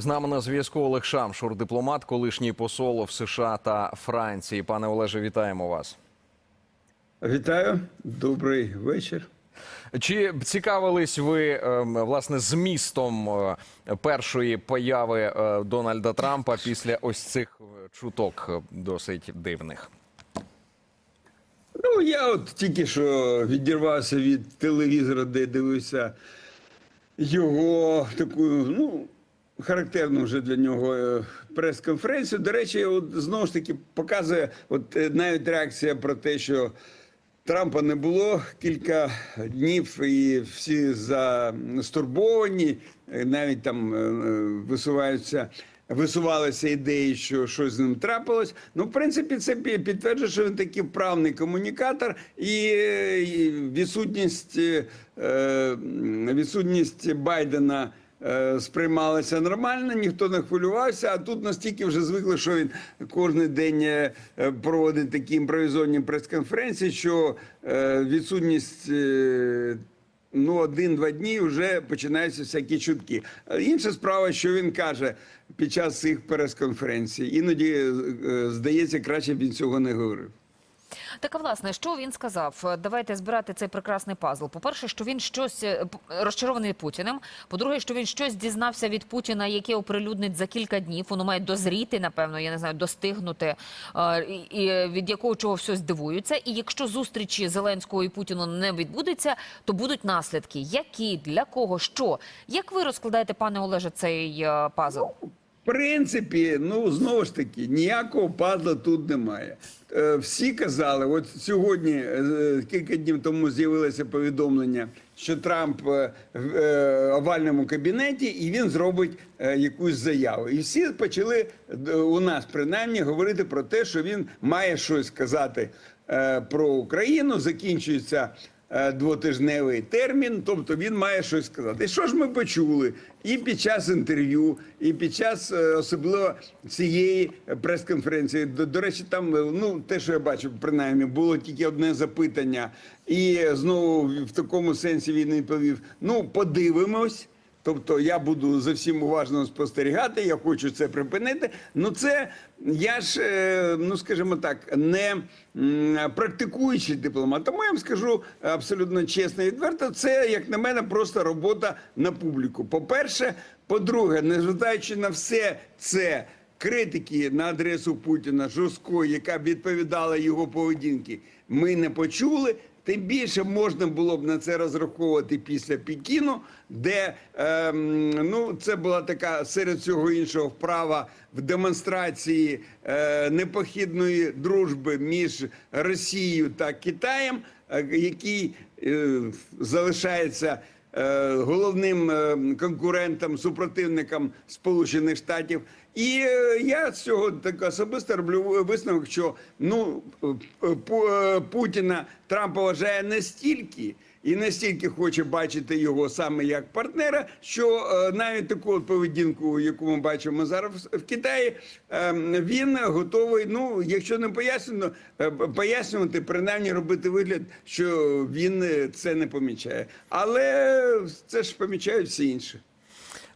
З нами на зв'язку Олег Шамшур, дипломат, колишній посол в США та Франції. Пане Олеже, вітаємо вас. Вітаю, добрий вечір. Чи цікавились ви ем, власне змістом е, першої появи е, Дональда Трампа після ось цих е, чуток досить дивних? Ну, я от тільки що відірвався від телевізора, де дивився його таку, ну, характерну вже для нього е, прес-конференцію. До речі, от знову ж таки показує от е, навіть реакція про те, що Трампа не було кілька днів, і всі застурбовані, е, навіть там висуваються. Висувалися ідеї, що щось з ним трапилось. Ну, в принципі, це підтверджує, що він такий вправний комунікатор, і, відсутність, відсутність Байдена. Е, Сприймалася нормально, ніхто не хвилювався. А тут настільки вже звикли, що він кожен день е, е, проводить такі імпровізовані прес-конференції, що відсутність ну, один-два дні вже починаються всякі чутки. Інша справа, що він каже під час цих прес-конференцій. Іноді здається, краще б він цього не говорив. Так, а власне, що він сказав? Давайте збирати цей прекрасний пазл. По-перше, що він щось е, розчарований Путіним. По-друге, що він щось дізнався від Путіна, яке оприлюднить за кілька днів. Воно має дозріти, напевно, я не знаю, достигнути, е, і від якого чого все здивуються. І якщо зустрічі Зеленського і Путіна не відбудеться, то будуть наслідки. Які для кого що? Як ви розкладаєте, пане Олеже, цей е, пазл? Принципі, ну знову ж таки, ніякого пазла тут немає. Е, Всі казали, от сьогодні, е, кілька днів тому з'явилося повідомлення, що Трамп е, в овальному кабінеті і він зробить якусь заяву. І всі почали у нас принаймні говорити про те, що він має щось сказати про Україну. Закінчується двотижневий термін, тобто він має щось сказати. І що ж ми почули і під час інтерв'ю, і під час е, особливо цієї прес-конференції. До, до речі, там е, ну те, що я бачив, принаймні, було тільки одне запитання, і знову в такому сенсі він відповів: ну, подивимось. Тобто я буду за всім уважно спостерігати, я хочу це припинити. Ну це я ж, е, ну скажімо так, не практикуючий дипломат. Тому я вам скажу абсолютно чесно і відверто, це, як на мене, просто робота на публіку. По-перше, по-друге, незважаючи на все це. Критики на адресу Путіна жорсткої, яка б відповідала його поведінки, ми не почули. Тим більше можна було б на це розраховувати після Пекіну, де е, ну це була така серед цього іншого вправа в демонстрації е, непохідної дружби між Росією та Китаєм, е, який е, залишається. Е, Головним е, конкурентом, супротивником Сполучених Штатів, і е, я з цього так особисто роблю висновок, що ну Путіна Трамп вважає настільки і настільки хоче бачити його саме як партнера, що е, навіть таку поведінку, яку ми бачимо зараз в Китаї, е, він готовий. Ну, якщо не пояснено, е, пояснювати, принаймні робити вигляд, що він е, це не помічає. Але це ж помічають всі інші.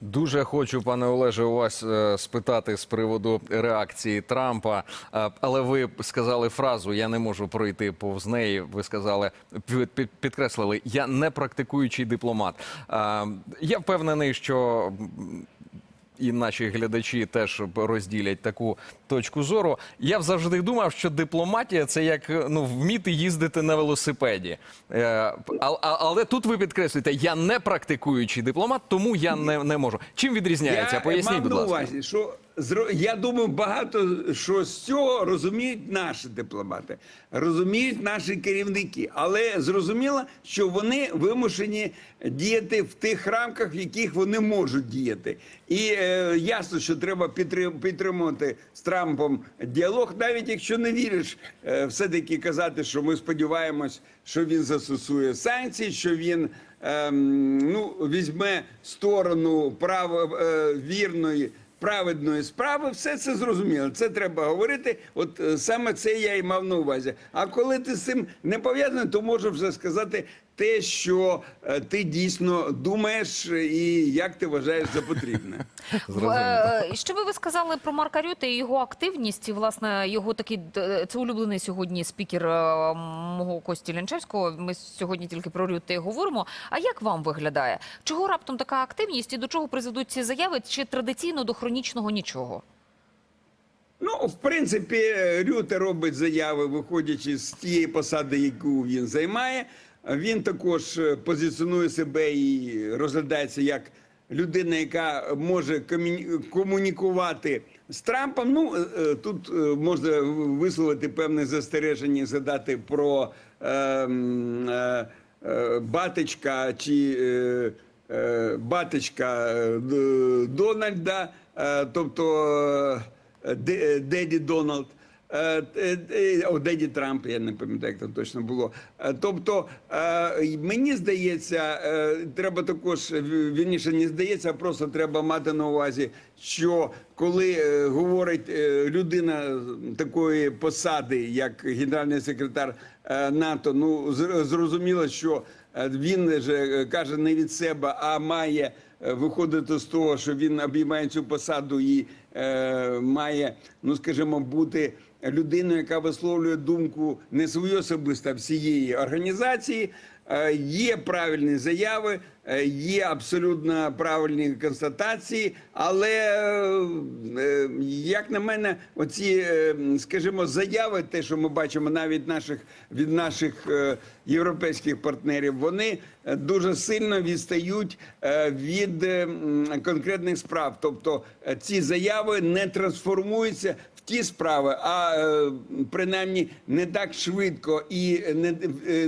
Дуже хочу, пане Олеже, у вас е, спитати з приводу реакції Трампа. Е, але ви сказали фразу Я не можу пройти повз неї. Ви сказали, під- під- підкреслили, я не практикуючий дипломат. Е, я впевнений, що. І наші глядачі теж розділять таку точку зору. Я завжди думав, що дипломатія це як ну вміти їздити на велосипеді. Е, а, а- але тут ви підкреслюєте, я не практикуючий дипломат, тому я не, не можу. Чим відрізняється? Я Поясніть, мав будь на ласка. увазі, що я думаю, багато що з цього розуміють наші дипломати, розуміють наші керівники, але зрозуміло, що вони вимушені діяти в тих рамках, в яких вони можуть діяти. І е, ясно, що треба підтримувати з Трампом діалог, навіть якщо не віриш, е, все-таки казати, що ми сподіваємось, що він застосує санкції, що він ем, ну, візьме сторону право е, вірної. Праведної справи, все це зрозуміло. Це треба говорити. От е, саме це я і мав на увазі. А коли ти з цим не пов'язаний, то можу вже сказати те, що е, ти дійсно думаєш і як ти вважаєш за потрібне. Е, Що би ви сказали про Марка Рюте і його активність, і, власне, його такий, це улюблений сьогодні спікер е, мого Кості Лянчевського, ми сьогодні тільки про Рюте і говоримо. А як вам виглядає? Чого раптом така активність і до чого призведуть ці заяви, чи традиційно до хронічного нічого? Ну, в принципі, Рюте робить заяви, виходячи з тієї посади, яку він займає. Він також е, позиціонує себе і розглядається як людина, яка може комунікувати з Трампом. Ну е, е, тут можна висловити певне застереження, згадати про е, е, е, батечка чи. Е, батечка Дональда, тобто Деді Дональд. Е, е, е, О, Деді Трамп, я не пам'ятаю, як там точно було. Тобто, мені здається, треба також вірніше, не здається, а просто треба мати на увазі, що коли говорить людина такої посади, як генеральний секретар НАТО, ну зр- зрозуміло, що він же каже не від себе, а має виходити з того, що він обіймає цю посаду і має, ну скажімо, бути людиною, яка висловлює думку не свою особисто, а всієї організації. Е, Є правильні заяви, е, є абсолютно правильні констатації, але е, як на мене, оці, скажімо, заяви, те, що ми бачимо навіть наших від наших європейських партнерів, вони дуже сильно відстають від конкретних справ. Тобто ці заяви не трансформуються в ті справи, а принаймні не так швидко і не,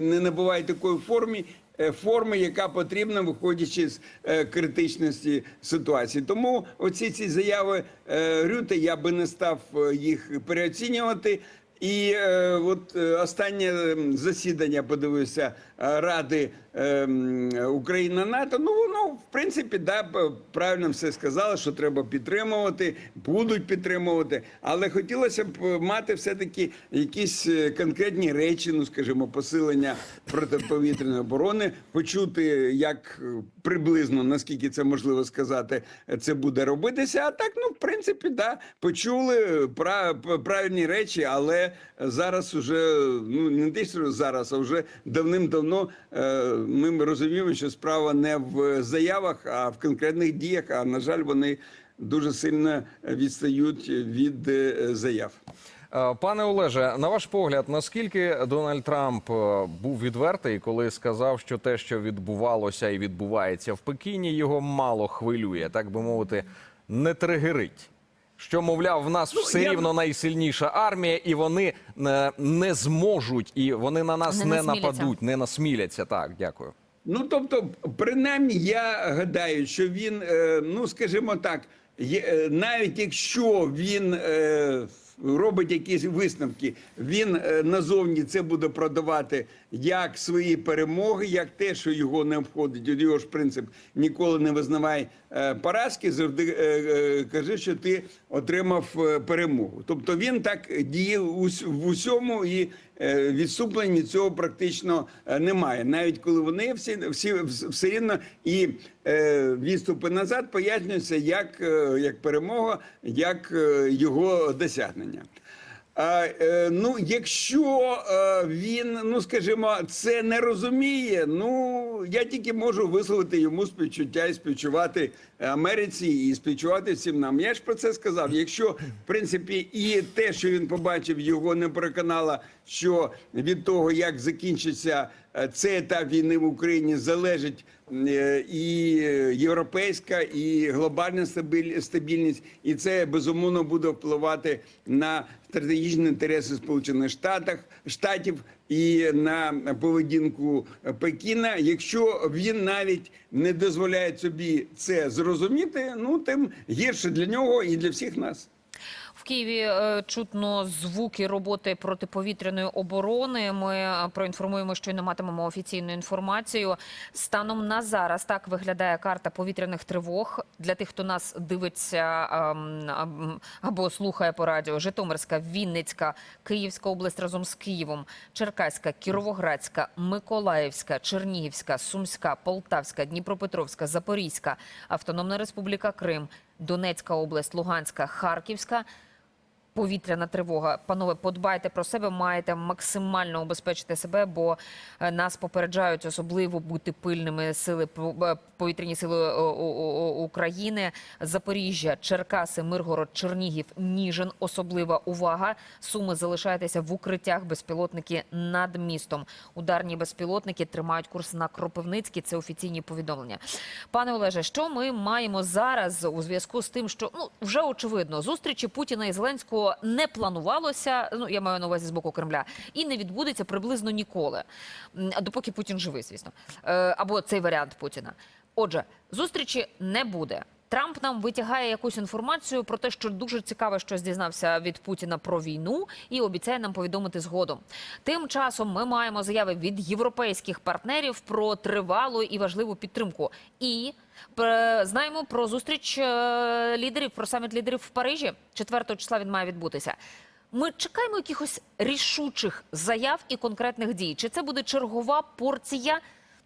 не набувають такої формі. е, Форми, яка потрібна, виходячи з е, критичності ситуації, тому оці ці заяви е, Рюте я би не став їх переоцінювати. І е, от е, останнє ем, засідання подивився е, Ради ем, Україна НАТО. Ну воно в принципі да правильно все сказали, що треба підтримувати, будуть підтримувати. Але хотілося б е, мати все таки якісь е, конкретні речі, ну скажімо, посилення протиповітряної оборони, почути, як е, приблизно наскільки це можливо сказати, е, це буде робитися. А так, ну в принципі, да, почули е, пра- п- правильні речі, але зараз уже ну не що зараз, а вже давним-давно е, ми розуміємо, що справа не в заявах, а в конкретних діях. А на жаль, вони дуже сильно відстають від е, заяв. Е, Пане Олеже, на ваш погляд, наскільки Дональд Трамп був відвертий, коли сказав, що те, що відбувалося і відбувається в Пекіні, його мало хвилює, так би мовити, не тригерить. Що, мовляв, в нас Ну, все я рівно найсильніша армія, і вони не, не зможуть, і вони на нас Не не, нападуть, не насміляться. Так, дякую. Ну тобто, принаймні, я гадаю, що він, е, ну скажімо так, е, навіть якщо він е, робить якісь висновки, він е, назовні це буде продавати як свої перемоги, як те, що його не входить. Його ж принцип ніколи не визнавай е, поразки, завжди е, кажи, що ти отримав перемогу. Тобто він так діє в усьому і відступлень від цього практично е, немає. Навіть коли вони всі всі все рівно і е, відступи назад пояснюються як, е, як перемога, як е, його досягнення. А, е, ну, якщо е, він, ну скажімо, це не розуміє, ну я тільки можу висловити йому співчуття і співчувати Америці і співчувати всім нам. Я ж про це сказав. Якщо в принципі і те, що він побачив, його не переконало, що від того, як закінчиться е, цей етап війни в Україні, залежить е, і європейська, і глобальна стабіль- стабільність, і це безумовно буде впливати на стратегічні інтереси Сполучених Штатів, штатів і на поведінку Пекіна. Якщо він навіть не дозволяє собі це зрозуміти, ну тим гірше для нього і для всіх нас. В Києві е, чутно звуки роботи протиповітряної оборони. Ми е, проінформуємо, що й не матимемо офіційну інформацію. Станом на зараз так виглядає карта повітряних тривог для тих, хто нас дивиться ем, або слухає по радіо. Житомирська, Вінницька, Київська область разом з Києвом, Черкаська, Кіровоградська, Миколаївська, Чернігівська, Сумська, Полтавська, Дніпропетровська, Запорізька, Автономна Республіка Крим, Донецька область, Луганська, Харківська. Повітряна тривога. Панове, подбайте про себе, маєте максимально обезпечити себе, бо е, нас попереджають особливо бути пильними сили е, повітряні сили е, України. Запоріжжя, Черкаси, Миргород, Чернігів, Ніжин. Особлива увага. Суми залишайтеся в укриттях. Безпілотники над містом. Ударні безпілотники тримають курс на Кропивницький. Це офіційні повідомлення. Пане Олеже, що ми маємо зараз у зв'язку з тим, що ну вже очевидно, зустрічі Путіна і Зеленського не планувалося. Ну я маю на увазі з боку Кремля, і не відбудеться приблизно ніколи, допоки Путін живий, звісно, Е, або цей варіант Путіна. Отже, зустрічі не буде. Трамп нам витягає якусь інформацію про те, що дуже цікаве, що дізнався від Путіна про війну, і обіцяє нам повідомити згодом. Тим часом ми маємо заяви від європейських партнерів про тривалу і важливу підтримку. І пр- знаємо про зустріч е, лідерів, про саміт лідерів в Парижі. 4 числа він має відбутися. Ми чекаємо якихось рішучих заяв і конкретних дій. Чи це буде чергова порція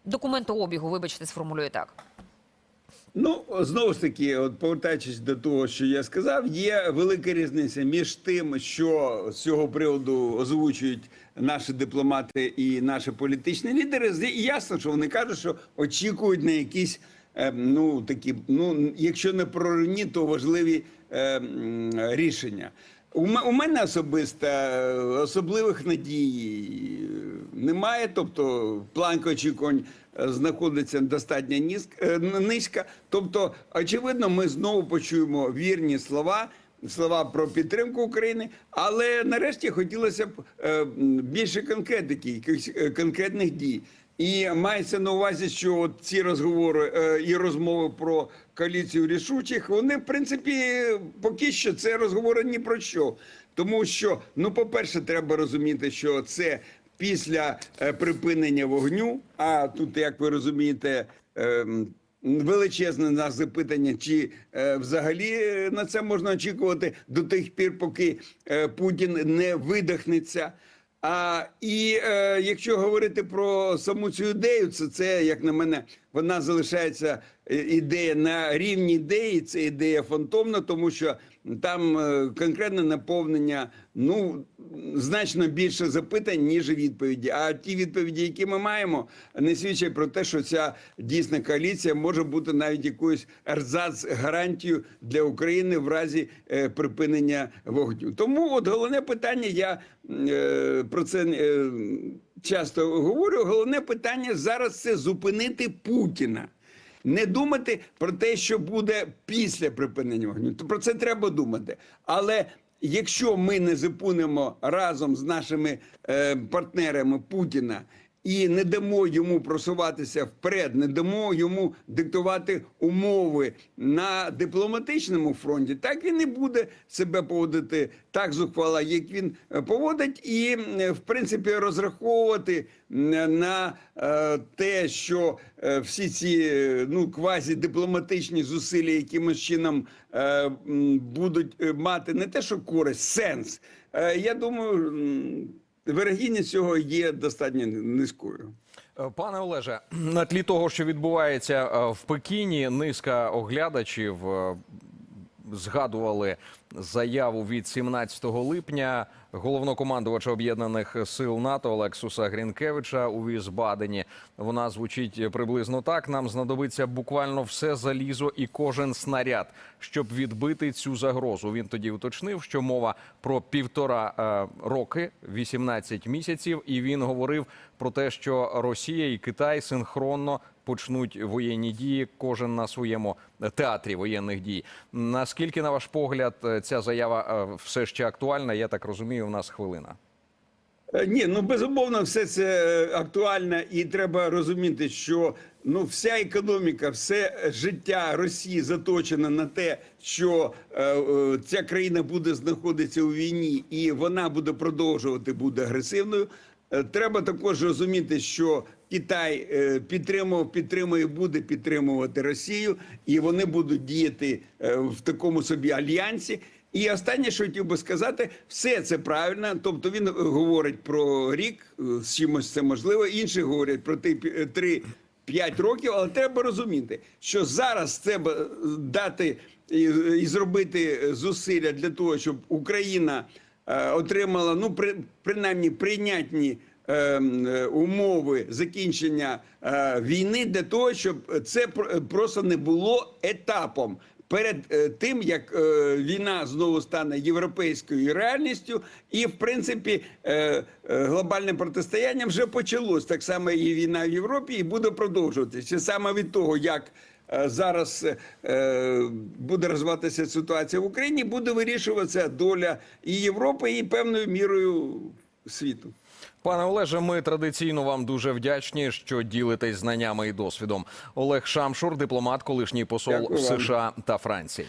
документообігу? Вибачте, сформулюю так. Ну, знову ж таки, от повертаючись до того, що я сказав, є велика різниця між тим, що з цього приводу озвучують наші дипломати і наші політичні лідери. І ясно, що вони кажуть, що очікують на якісь е, ну такі, ну якщо не проривні, то важливі е, рішення. У мене особисто е, особливих надій е, немає. Тобто планка очікувань знаходиться достатньо низьк- е, низька. Тобто, очевидно, ми знову почуємо вірні слова. Слова про підтримку України, але нарешті хотілося б е, більше конкретики, якихось е, конкретних дій. І мається на увазі, що от ці розговори і розмови про коаліцію рішучих, вони в принципі поки що це розговори ні про що. Тому що, ну, по-перше, треба розуміти, що це після е, припинення вогню. А тут, як ви розумієте, ем, величезне нас запитання, чи е, взагалі е, на це можна очікувати до тих пір, поки Путін не видихнеться. А і е, якщо говорити про саму цю ідею, це, це як на мене, вона залишається ідея на рівні ідеї. Це ідея фантомна, тому що там е, конкретне наповнення ну значно більше запитань, ніж відповіді. А ті відповіді, які ми маємо, не свідчать про те, що ця дійсна коаліція може бути навіть якоюсь ерзац гарантією для України в разі е, припинення вогню. Тому от головне питання, я е, про це е, часто говорю. Головне питання зараз це зупинити Путіна. Не думати про те, що буде після припинення вогню. То про це треба думати. Але якщо ми не зупинимо разом з нашими е, партнерами Путіна і не дамо йому просуватися вперед, не дамо йому диктувати умови на дипломатичному фронті, так він і буде себе поводити так зухвало, як він е, поводить, і в принципі розраховувати на е, те, що е, всі ці ну квазідипломатичні зусилля якимось чином будуть мати не те, що користь, сенс. Я думаю, вирогідність цього є достатньо низькою. Е, Пане Олеже, на тлі того, що відбувається е, в Пекіні, низка оглядачів е, згадували заяву від 17 липня головнокомандувача об'єднаних сил НАТО Олексуса Грінкевича у Візбадені. Вона звучить приблизно так: нам знадобиться буквально все залізо і кожен снаряд, щоб відбити цю загрозу. Він тоді уточнив, що мова про півтора е, роки, 18 місяців, і він говорив про те, що Росія і Китай синхронно почнуть воєнні дії, кожен на своєму театрі воєнних дій. Наскільки, на ваш погляд, е, ця заява е, все ще актуальна? Я так розумію, у нас хвилина. Е, Ні, ну безумовно, все це е, актуально, і треба розуміти, що ну вся економіка, все життя Росії заточено на те, що е, ця країна буде знаходитися у війні, і вона буде продовжувати бути агресивною. Треба також розуміти, що Китай е, підтримував, підтримує, буде підтримувати Росію, і вони будуть діяти е, в такому собі альянсі. І останнє, що хотів би сказати, все це правильно. Тобто він е, говорить про рік, з чимось це можливо. Інші говорять про ті пі- е, три. 5 років, але треба розуміти, що зараз треба дати і, зробити зусилля для того, щоб Україна отримала ну при, принаймні прийнятні умови закінчення е, війни для того, щоб це про- просто не було етапом. Перед е, тим як е, війна знову стане європейською реальністю, і в принципі е, е, глобальне протистояння вже почалось так само і війна в Європі, і буде продовжуватися саме від того, як е, зараз е, буде розвиватися ситуація в Україні, буде вирішуватися доля і Європи, і певною мірою світу. Пане Олеже, ми традиційно вам дуже вдячні, що ділитесь знаннями і досвідом. Олег Шамшур, дипломат, колишній посол Дякую. США та Франції.